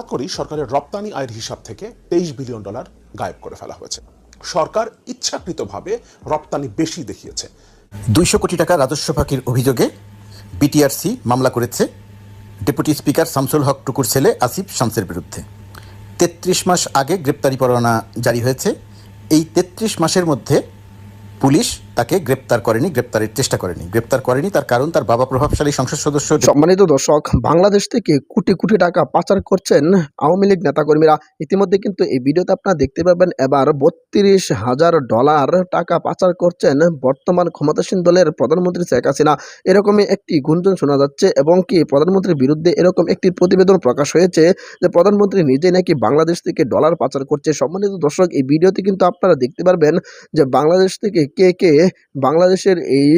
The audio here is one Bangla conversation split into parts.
হঠাৎ করেই সরকারের রপ্তানি আয়ের হিসাব থেকে তেইশ বিলিয়ন ডলার গায়েব করে ফেলা হয়েছে। সরকার ইচ্ছাকৃতভাবে রপ্তানি বেশি দেখিয়েছে। দুইশো কোটি টাকা রাজস্ব ফাঁকির অভিযোগে বিটিআরসি মামলা করেছে ডেপুটি স্পিকার শামসুল হক টুকুর ছেলে আসিফ শামসের বিরুদ্ধে। তেত্রিশ মাস আগে গ্রেপ্তারি পরোয়ানা জারি হয়েছে। এই তেত্রিশ মাসের মধ্যে পুলিশ তাকে গ্রেপ্তার করেনি, গ্রেপ্তারের চেষ্টা করেনি। গ্রেপ্তার করেনি তার কারণ তার বাবা প্রভাবশালী সংসদ সদস্য সম্মানিত দর্শক, বাংলাদেশ থেকে কোটি কোটি টাকা পাচার করছেন আওয়ামী লীগ নেতাকর্মীরা। ইতিমধ্যে কিন্তু এই ভিডিওতে আপনারা দেখতে পাবেন এবার বত্রিশ হাজার ডলার টাকা পাচার করছেন বর্তমান ক্ষমতাসীন দলের প্রধানমন্ত্রী শেখ হাসিনা। এরকমই একটি গুঞ্জন শোনা যাচ্ছে এবং কি প্রধানমন্ত্রীর বিরুদ্ধে এরকম একটি প্রতিবেদন প্রকাশ হয়েছে যে প্রধানমন্ত্রী নিজে নাকি বাংলাদেশ থেকে ডলার পাচার করছে। সম্মানিত দর্শক, এই ভিডিওতে কিন্তু আপনারা দেখতে পারবেন যে বাংলাদেশ থেকে কে কে বাংলাদেশের এই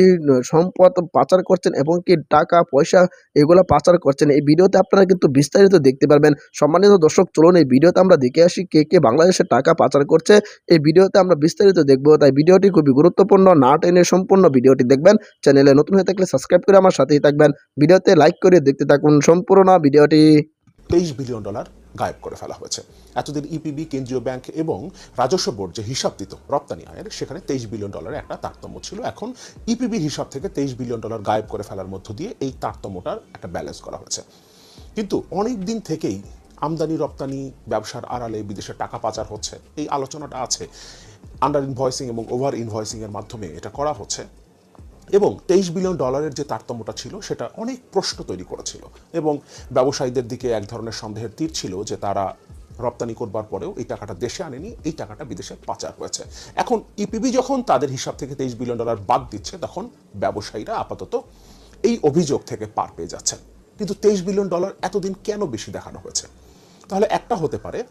সম্পদ পাচার করছেন এবং কি টাকা, পয়সা এগুলো পাচার করছেন। এই ভিডিওতে আপনারা কিন্তু বিস্তারিত দেখতে পারবেন। সম্মানিত দর্শক, চলুন এই ভিডিওতে আমরা দেখে আসি কে কে বাংলাদেশের টাকা পাচার করছে। এই ভিডিওতে আমরা বিস্তারিত দেখব, তাই ভিডিওটি খুবই গুরুত্বপূর্ণ। না টেনে সম্পূর্ণ ভিডিওটি দেখবেন। চ্যানেলে নতুন হয়ে থাকলে সাবস্ক্রাইব করে আমার সাথেই থাকবেন। ভিডিওতে লাইক করে দেখতে থাকুন। সম্পূর্ণ ভিডিওটি তেইশ বিলিয়ন ডলার গায়েব করে ফেলা হয়েছে। এতদিন ইপিবি, কেন্দ্রীয় ব্যাংক এবং রাজস্ব বোর্ড যে হিসাব দিত রপ্তানি আয়ের, সেখানে তেইশ বিলিয়ন ডলারের একটা তারতম্য ছিল। এখন ইপিবির হিসাব থেকে তেইশ বিলিয়ন ডলার গায়েব করে ফেলার মধ্য দিয়ে এই তারতম্যটার একটা ব্যালেন্স করা হয়েছে। কিন্তু অনেক দিন থেকেই আমদানি, রপ্তানি, ব্যবসার আড়ালে বিদেশে টাকা পাচার হচ্ছে, এই আলোচনাটা আছে। আন্ডার ইনভয়েসিং এবং ওভার ইনভয়েসিং এর মাধ্যমে এটা করা হচ্ছে। এবং তেইশ বিলিয়ন ডলারের যে তারতম্যটা ছিল, সেটা অনেক প্রশ্ন তৈরি করেছিল। এবং ব্যবসায়ীদের দিকে এক ধরনের সন্দেহের তীর ছিল যে তারা রপ্তানি করবার পরেও এই টাকাটা দেশে আনেনি, এই টাকাটা বিদেশে পাচার হয়েছে। এখন ইপিবি যখন তাদের হিসাব থেকে তেইশ বিলিয়ন ডলার বাদ দিচ্ছে, তখন ব্যবসায়ীরা আপাতত এই অভিযোগ থেকে পার পেয়ে যাচ্ছেন। কিন্তু তেইশ বিলিয়ন ডলার এতদিন কেন বেশি দেখানো হয়েছে? তাহলে একটা হতে পারে,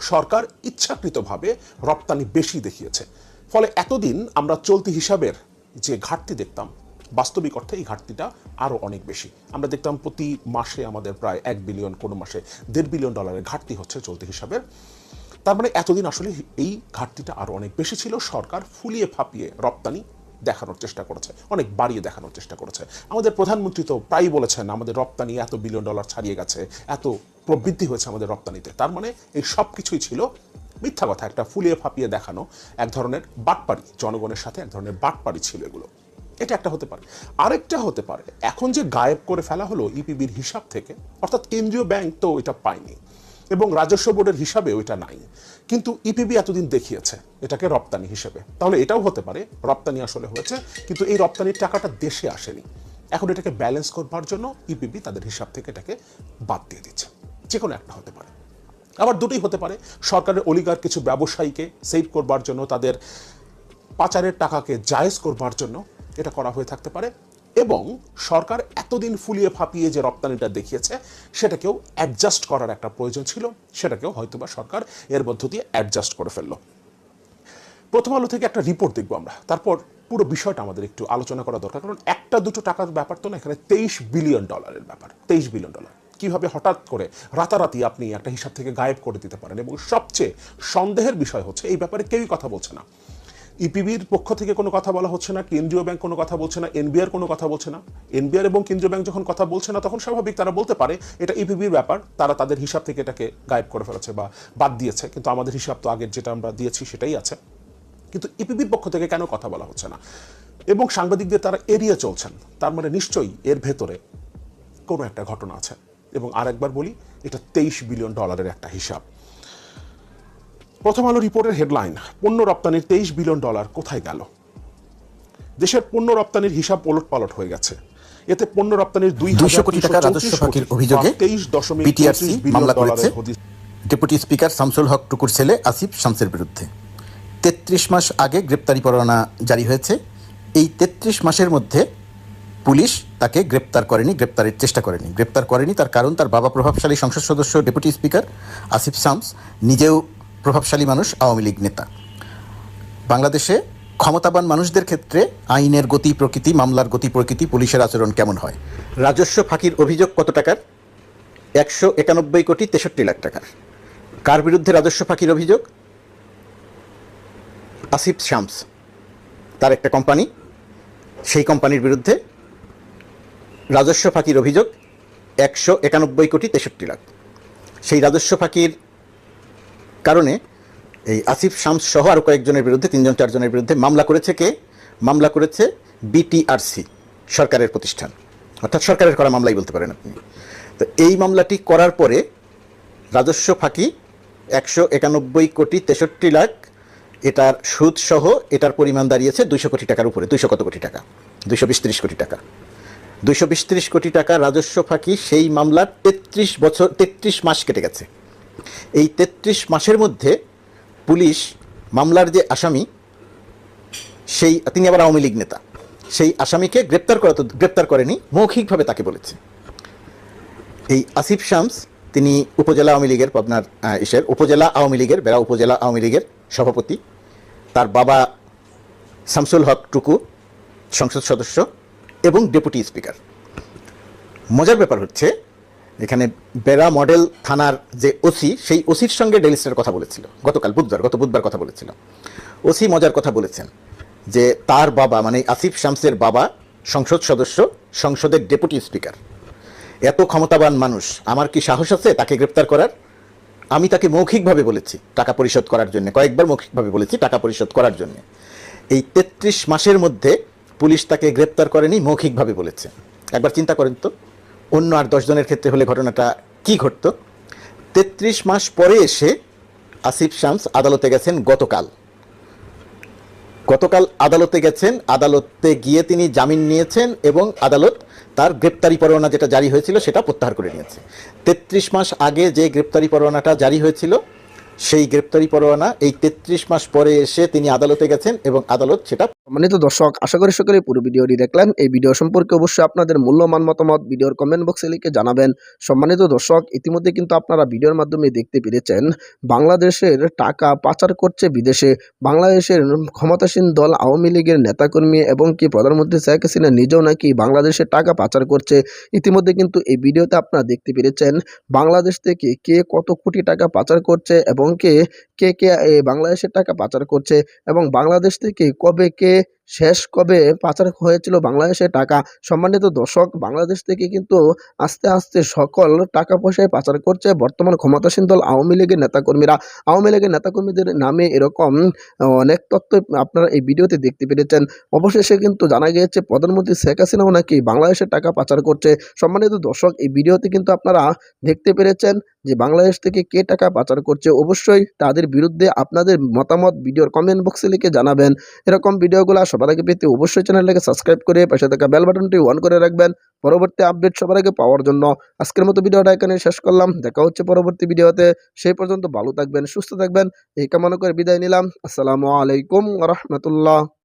সরকার ইচ্ছাকৃতভাবে রপ্তানি বেশি দেখিয়েছে। ফলে এতদিন আমরা চলতি হিসাবের যে ঘাটতি দেখতাম, বাস্তবিক অর্থে এই ঘাটতিটা আরও অনেক বেশি। আমরা দেখতাম প্রতি মাসে আমাদের প্রায় এক বিলিয়ন, কোনো মাসে দেড় বিলিয়ন ডলারের ঘাটতি হচ্ছে চলতি হিসাবের। তার মানে এতদিন আসলে এই ঘাটতিটা আরও অনেক বেশি ছিল। সরকার ফুলিয়ে ফাঁপিয়ে রপ্তানি দেখানোর চেষ্টা করেছে, অনেক বাড়িয়ে দেখানোর চেষ্টা করেছে। আমাদের প্রধানমন্ত্রী তো প্রায়ই বলেছেন, আমাদের রপ্তানি এত বিলিয়ন ডলার ছাড়িয়ে গেছে, এত প্রবৃদ্ধি হয়েছে আমাদের রপ্তানিতে। তার মানে এই সব কিছুই ছিল মিথ্যা কথা, একটা ফুলিয়ে ফাঁপিয়ে দেখানো এক ধরনের বাটপাড়ি, জনগণের সাথে এক ধরনের বাটপাড়ি ছিল এগুলো। এটা একটা হতে পারে। আরেকটা হতে পারে, এখন যে গায়েব করে ফেলা হলো ইপিবির হিসাব থেকে, অর্থাৎ কেন্দ্রীয় ব্যাংক তো এটা পায়নি এবং রাজস্ব বোর্ডের হিসাবে ওইটা নাই। কিন্তু ইপিবি এতদিন দেখিয়েছে এটাকে রপ্তানি হিসেবে। তাহলে এটাও হতে পারে, রপ্তানি আসলে হয়েছে, কিন্তু এই রপ্তানির টাকাটা দেশে আসেনি। এখন এটাকে ব্যালেন্স করবার জন্য ইপিবি তাদের হিসাব থেকে এটাকে বাদ দিয়ে দিচ্ছে। যে কোনো একটা হতে পারে। আবার দুটোই হতে পারে। সরকারের অলিগার কিছু ব্যবসায়ীকে সেভ করবার জন্য, তাদের পাচারের টাকাকে জায়েজ করবার জন্য এটা করা হয়ে থাকতে পারে এবং সরকার এতদিন ফুলিয়ে ফাঁপিয়ে যে রপ্তানিটা দেখিয়েছে, সেটাকেও অ্যাডজাস্ট করার একটা প্রয়োজন ছিল। সেটাকেও হয়তোবা সরকার এর মধ্য দিয়ে অ্যাডজাস্ট করে ফেলল। প্রথম আলো থেকে একটা রিপোর্ট দেখব আমরা। তারপর পুরো বিষয়টা আমাদের একটু আলোচনা করা দরকার। কারণ একটা দুটো টাকার ব্যাপার তো না, এখানে তেইশ বিলিয়ন ডলারের ব্যাপার। তেইশ বিলিয়ন ডলার কীভাবে হঠাৎ করে রাতারাতি আপনি একটা হিসাব থেকে গায়েব করে দিতে পারেন? এবং সবচেয়ে সন্দেহের বিষয় হচ্ছে, এই ব্যাপারে কেউই কথা বলছে না। ইপিবির পক্ষ থেকে কোনো কথা বলা হচ্ছে না, কেন্দ্রীয় ব্যাংক কোনো কথা বলছে না এনবিআর কোনো কথা বলছে না। এনবিআর এবং কেন্দ্রীয় ব্যাংক যখন কথা বলছে না, তখন স্বাভাবিক তারা বলতে পারে, এটা ইপিবির ব্যাপার, তারা তাদের হিসাব থেকে এটাকে গায়েব করে ফেলেছে বা বাদ দিয়েছে। কিন্তু আমাদের হিসাব তো আগের যেটা আমরা দিয়েছি সেটাই আছে। কিন্তু ইপিবির পক্ষ থেকে কেন কথা বলা হচ্ছে না? এবং সাংবাদিকদের তারা এড়িয়ে চলছেন। তার মানে নিশ্চয়ই এর ভেতরে কোনো একটা ঘটনা আছে। এবং আরেকবার বলি এটা তেইশ বিলিয়ন ডলারের একটা হিসাব। প্রথম আলো রিপোর্টের হেডলাইন পণ্য রপ্তানির তেইশ বিলিয়ন ডলার কোথায় গেল? দেশের পণ্য রপ্তানির হিসাব ওলট পালট হয়ে গেছে। এতে পণ্য রপ্তানির দুই কোটি টাকা রাজস্ব ফাঁকির অভিযোগে তেইশ দশমিক বিটিআরসি মামলা করেছে ডেপুটি স্পিকার শামসুল হক টুকুর ছেলে আসিফ শামসের বিরুদ্ধে। তেত্রিশ মাস আগে গ্রেপ্তারি পরোয়ানা জারি হয়েছে। এই তেত্রিশ মাসের মধ্যে পুলিশ তাকে গ্রেপ্তার করেনি, গ্রেপ্তারের চেষ্টা করেনি। গ্রেপ্তার করেনি তার কারণ তার বাবা প্রভাবশালী সংসদ সদস্য, ডেপুটি স্পিকার আসিফ শামস, নিজেও প্রভাবশালী মানুষ, আওয়ামী লীগ নেতা। বাংলাদেশে ক্ষমতাবান মানুষদের ক্ষেত্রে আইনের গতি প্রকৃতি, মামলার গতি প্রকৃতি, পুলিশের আচরণ কেমন হয়? রাজস্ব ফাঁকির অভিযোগ কত টাকার? একশো একানব্বই কোটি তেষট্টি লাখ টাকার। কার বিরুদ্ধে রাজস্ব ফাঁকির অভিযোগ? আসিফ শামস। তার একটা কোম্পানি, সেই কোম্পানির বিরুদ্ধে রাজস্ব ফাঁকির অভিযোগ একশো একানব্বই কোটি তেষট্টি লাখ। সেই রাজস্ব ফাঁকির কারণে এই আসিফ শামস সহ আরও কয়েকজনের বিরুদ্ধে, তিনজন চারজনের বিরুদ্ধে মামলা করেছে কে? মামলা করেছে বিটিআরসি সরকারের প্রতিষ্ঠান। অর্থাৎ সরকারের করা মামলাই বলতে পারেন আপনি। তো এই মামলাটি করার পরে রাজস্ব ফাঁকি একশো একানব্বই কোটি তেষট্টি লাখ, এটার সুদ সহ এটার পরিমাণ দাঁড়িয়েছে দুইশো কোটি টাকার উপরে। দুইশো কত কোটি টাকা? দুইশো বিশ কোটি টাকা। ত্রিশ কোটি টাকা রাজস্ব ফাঁকি সেই মামলার তেত্রিশ বছর, তেত্রিশ মাস কেটে গেছে। এই তেত্রিশ মাসের মধ্যে পুলিশ মামলার যে আসামি, সেই, তিনি আবার আওয়ামী লীগ নেতা, সেই আসামিকে গ্রেপ্তার করা তো, গ্রেপ্তার করেনি, মৌখিকভাবে তাকে বলেছে। এই আসিফ শামস, তিনি উপজেলা আওয়ামী লীগের পাবনার ইসের উপজেলা আওয়ামী লীগের, বেড়া উপজেলা আওয়ামী লীগের সভাপতি। তার বাবা শামসুল হক টুকু, সংসদ সদস্য। এবং ডেপুটি স্পিকার। মজার ব্যাপার হচ্ছে, এখানে বেড়া মডেল থানার যে ওসি, সেই ওসির সঙ্গে ডেলিস্টার কথা বলেছিল। গতকাল বুধবার, গত বুধবার কথা বলেছিল। ওসি মজার কথা বলেছেন যে, তার বাবা মানে আসিফ শামসের বাবা, সংসদ সদস্য, সংসদের ডেপুটি স্পিকার। এত ক্ষমতাবান মানুষ, আমার কি সাহস আছে তাকে গ্রেপ্তার করার? আমি তাকে মৌখিকভাবে বলেছি টাকা পরিশোধ করার জন্য, কয়েকবার মৌখিকভাবে বলেছি টাকা পরিশোধ করার জন্য। এই তেত্রিশ মাসের মধ্যে পুলিশ তাকে গ্রেপ্তার করেনি, মৌখিকভাবে বলেছে। একবার চিন্তা করেন তো, অন্য আর দশজনের ক্ষেত্রে হলে ঘটনাটা কি ঘটতো? তেত্রিশ মাস পরে এসে আসিফ শামস আদালতে গেছেন গতকাল। গতকাল আদালতে গেছেন, আদালতে গিয়ে তিনি জামিন নিয়েছেন এবং আদালত তার গ্রেপ্তারি পরোয়ানা যেটা জারি হয়েছিল সেটা প্রত্যাহার করে নিয়েছে। তেত্রিশ মাস আগে যে গ্রেপ্তারি পরোয়ানাটা জারি হয়েছিল, সেই গ্রেপ্তারি পরোয়ানা এই তেত্রিশ মাস পরে এসে তিনি আদালতে গেছেন এবং আদালত সেটা সম্মানিত দর্শক, আশা করি সকলে পুরো ভিডিওটি দেখলেন। এই ভিডিও সম্পর্কে অবশ্যই আপনাদের মূল্যমান মতামত ভিডিওর কমেন্ট বক্সে লিখে জানাবেন। সম্মানিত দর্শক, ইতিমধ্যে কিন্তু আপনারা ভিডিওর মাধ্যমে দেখতে পেরেছেন, বাংলাদেশের টাকা পাচার করছে বিদেশে। বাংলাদেশের ক্ষমতাসীন দল, আওয়ামী লীগের নেতাকর্মী এবং কি প্রধানমন্ত্রী শেখ হাসিনা নিজেও নাকি বাংলাদেশের টাকা পাচার করছে। ইতিমধ্যে কিন্তু এই ভিডিওতে আপনারা দেখতে পেরেছেন, বাংলাদেশ থেকে কে কত কোটি টাকা পাচার করছে এবং কে কে কে বাংলাদেশের টাকা পাচার করছে এবং বাংলাদেশ থেকে কবে কে শেষ কবে পাচার হয়েছিল বাংলাদেশের টাকা? সম্মানিত দর্শক, বাংলাদেশ থেকে কিন্তু আস্তে আস্তে সকল টাকা পয়সায় পাচার করছে বর্তমান ক্ষমতাসীন দল আওয়ামী লীগের নেতাকর্মীরা। আওয়ামী লীগের নেতাকর্মীদের নামে এরকম অনেক তথ্য আপনারা এই ভিডিওতে দেখতে পেরেছেন। অবশেষে কিন্তু জানা গিয়েছে, প্রধানমন্ত্রী শেখ হাসিনাও নাকি বাংলাদেশের টাকা পাচার করছে। সম্মানিত দর্শক, এই ভিডিওতে কিন্তু আপনারা দেখতে পেরেছেন যে বাংলাদেশ থেকে কে টাকা পাচার করছে। অবশ্যই তাদের বিরুদ্ধে আপনাদের মতামত ভিডিওর কমেন্ট বক্সে লিখে জানাবেন। এরকম ভিডিওগুলো সবার আগে পেতে অবশ্যই চ্যানেলটাকে সাবস্ক্রাইব করে পাশে থাকা বেল বাটনটি অন করে রাখবেন। পরবর্তী আপডেট সবার আগে পাওয়ার জন্য আজকের মতো ভিডিওটা এখানে শেষ করলাম। দেখা হচ্ছে পরবর্তী ভিডিওতে। সেই পর্যন্ত ভালো থাকবেন, সুস্থ থাকবেন। এই কামনা করে বিদায় নিলাম। আসসালামু আলাইকুম রহমতুল্লাহ।